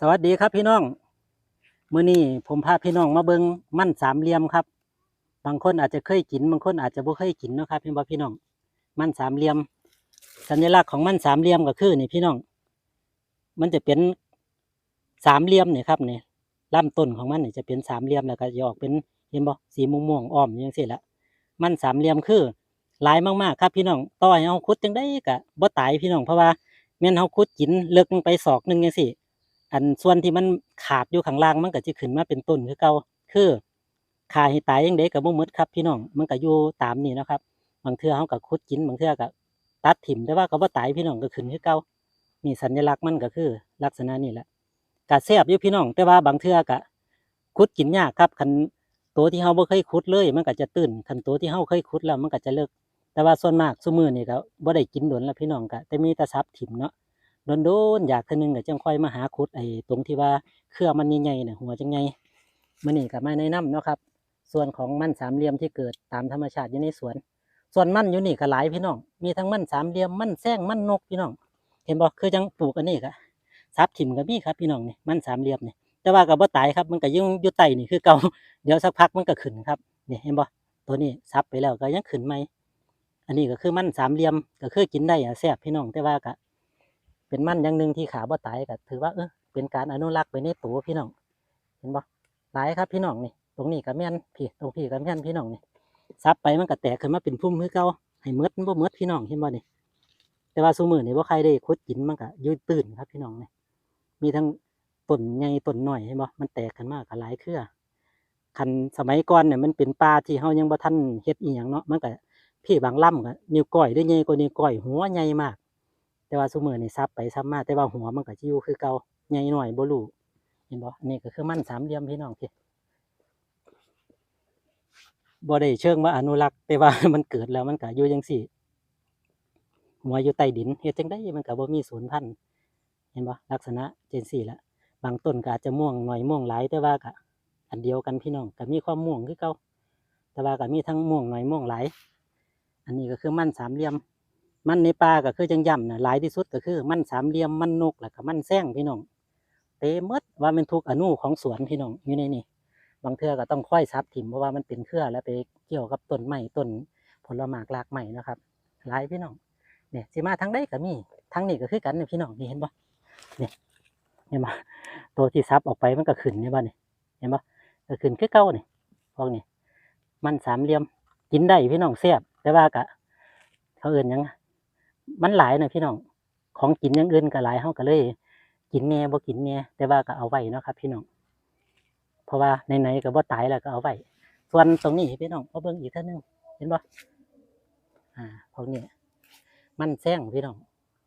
สวัสดีครับพี่น้องมื้อนี้ผมพาพี่น้องมาเบิงมันสามเหลี่ยมครับ บางคนอาจจะเคยกิน บางคนอาจจะบ่เคยกินนะครับพี่บ่พี่น้อง มันสามเหลี่ยม สัญลักษณ์ของมันสามเหลี่ยมก็คือนี่พี่น้อง มันจะเป็นสามเหลี่ยมนี่ครับนี่ลำต้นของมันนี่จะเป็นสามเหลี่ยมแล้วก็จะออกเป็นเห็นบ่สีม่วงอ้อมอย่างซี่ละมันสามเหลี่ยมคือหลายมากๆ ครับพี่น้องต่อให้เฮาขุดจังได๋ก็บ่ตายพี่น้องเพราะว่าแม่นเฮาขุดกินเลึกลงไปศอกหนึ่งจังซี่ อันส่วนที่มันขาดอยู่ข้างล่างมันก็จะขึ้นมาเป็นต้นคือเก่าคือขาให้ตายยังไดก็บ่หมดครับพี่น้องมันก็อยู่ตามนี้เนะครับบางเทื่อเฮาก็ขุดกินบางเทื่อก็ตัดถิ่มแต่ว่าก็บ่ตายพี่น้องก็ขึ้นคือเก่านี่สัญลักษณ์มันก็คือ ลักษณะนี้แหละก็แซ่บอยู่พี่น้อง แต่ว่าบางเทื่อก็ขุดกินยากครับคันตัวที่เฮาบ่เคยขุดเลย มันก็จะตื้นคันตัวที่เฮาเคยขุดแล้วมันก็จะเลิกแต่ว่าส่วนมากซุมือนี่ก็บ่ได้กินดนแล้วพี่น้องก็แต่มีต่ซับถิ่มเนาะ โดนๆอยากเทื่อนึงก็จังค่อยมาหาขุดไอ้ตรงที่ว่าเครือมันใหญ่ๆน่ะหัวจังไงมื้อนี้ก็มาแนะนำเนาะครับ ส่วนของมันสามเหลี่ยมที่เกิดตามธรรมชาติอยู่ในสวน ส่วนมันอยู่นี่ก็หลายพี่น้อง มีทั้งมันสามเหลี่ยมมันแซงมันนกพี่น้อง เห็นบ่คือจังปลูกอันนี้ก็ซับถิ่มก็มีครับพี่น้องนี่มันสามเหลี่ยมนี่แต่ว่าก็บ่ตายครับมันก็ยังอยู่ใต้นี่คือเก่าเดี๋ยวสักพักมันก็ขึ้นครับนี่เห็นบ่ตัวนี้ซับไปแล้วก็ยังขึ้นใหมอันนี้ก็คือมันสามเหลี่ยมก็คือกินได้อะแซ่บพี่น้องแต่ว่าก็ เป็นมันอย่างหนึ่งที่ขาบ่ตายก็ถือว่าเออเป็นการอนุรักษ์ไปในตัวพี่น้อง เห็นบ่หลายครับพี่น้องนี่ ตรงนี้ก็แม่นพี่ตรงพี่ก็แม่นพี่น้องนี่ซับไปมันก็แตกขึ้นมาเป็นพุ่มคือเก่าให้หมดมันบ่หมดพี่น้องเห็นบ่นี่แต่ว่าซุมื้อนี่บ่ใครได้ขุดกินมันก็ยู่ตื้นครับพี่น้องนี่มีทั้งต้นใหญ่ต้นหน้อยเห็นบ่มันแตกขึ้นมาก็หลายเครือคันสมัยก่อนเนี่ยมันเป็นป่าที่เฮายังบ่ทันเฮ็ดอีหยังเนาะมันก็พี่บางล่ำก็นิ้วก้อยได้ใหญ่กว่านิ้วก้อยหัวใหญ่มาก แต่ว่าซุมือนี่ซับไปซับมาแต่ว่าหัวมันก็สิอยู่คือเก่าใหญ่หน่อยบลูเห็นบ่อันนี้ก็คือมันสามเหลี่ยมพี่น้องพี่บ่ได้เชิงว่าอนุรักษ์แต่ว่ามันเกิดแล้วมันก็อยู่จังซี่หัวอยู่ใต้ดินเฮ็ดจังได๋มันก็บ่มีสูญพันเห็นบ่ลักษณะเจังซี่ละบางต้นก็อาจจะม่วงหน่อยม่วงหลายแต่ว่าก็อันเดียวกันพี่น้องก็มีความม่วงคือเก่าแต่ว่าก็มีทั้งม่วงหน่อยม่วงหลายอันนี้ก็คือมันสามเหลี่ยม มันในป่าก็คือจังย่ำนะหลายที่สุดก็คือ มันสามเหลี่ยมมันนกแล้วก็มันแซงพี่น้องเต็มดว่ามันทุกอนุของสวนพี่น้องอยู่ในนี่บางเทื่อก็ต้องค่อยซับถิ่มเพราะว่ามันเป็นเครือแล้วไปเกี่ยวกับต้นไม้ต้นผลไม้รากไม้นะครับหลายพี่น้องเนี่ยสิมาทั้งได้ก็มีทั้งนี้ก็คือกันเนี่ยพี่น้องนี่เห็นปะเนี่ยเห็นปะตัวที่ซับออกไปมันก็ขึ้นเนี่ยบ้านี่เห็นปะก็ขึ้นคือเก่าเนี่ยพวกนี้มันสามเหลี่ยมกินได้พี่น้องแซ่บแต่ว่าก็เขาเอื่นยัง มันหลายนะพี่น้อง ของกินอย่างอื่นก็หลายเฮาก็เลย กินแหน่บ่กินแหน่แต่ว่าก็เอาไว้เนาะครับ พี่น้อง เพราะว่าไหนๆก็บ่ตายแล้วก็เอาไว้ ส่วนตรงนี้พี่น้องเอาเบิ่งอีกท่านึงเห็นบ่อ่าพวกนี้มันแซงพี่น้อง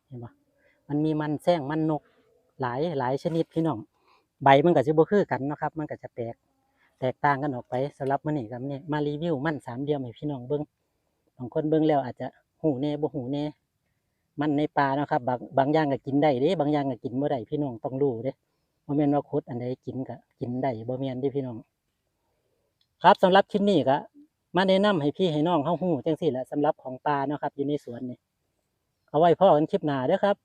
เห็นบ่มันมีมันแซงมันนก หลายหลายชนิดพี่น้อง ใบมันก็สิบ่คือกันนะครับ มันก็จะแตกแตกต่างกันออกไปสำหรับมื้อนี้ครับเนี่ยมารีวิวมันสามเหลี่ยมให้พี่น้องเบิ่งบางคนเบิ่งแล้วอาจจะหูแน่บ่หูแน่ มันในปลานะครับบางบางอย่างก็กินได้เด้บางอย่างก็กินบ่ได้พี่น้องต้องรู้เด้บ่แม่นว่าคุดอันใดกินก็กินได้บ่แม่นเด้พี่น้อง ครับสำหรับคลิปนี้ก็มาแนะนำให้พี่ให้น้องเฮาฮู้จังซี่แหละสำหรับของปลาเนาะครับอยู่ในสวนนี่เอาไว้พ่อกันคลิปหน้าเด้อครับ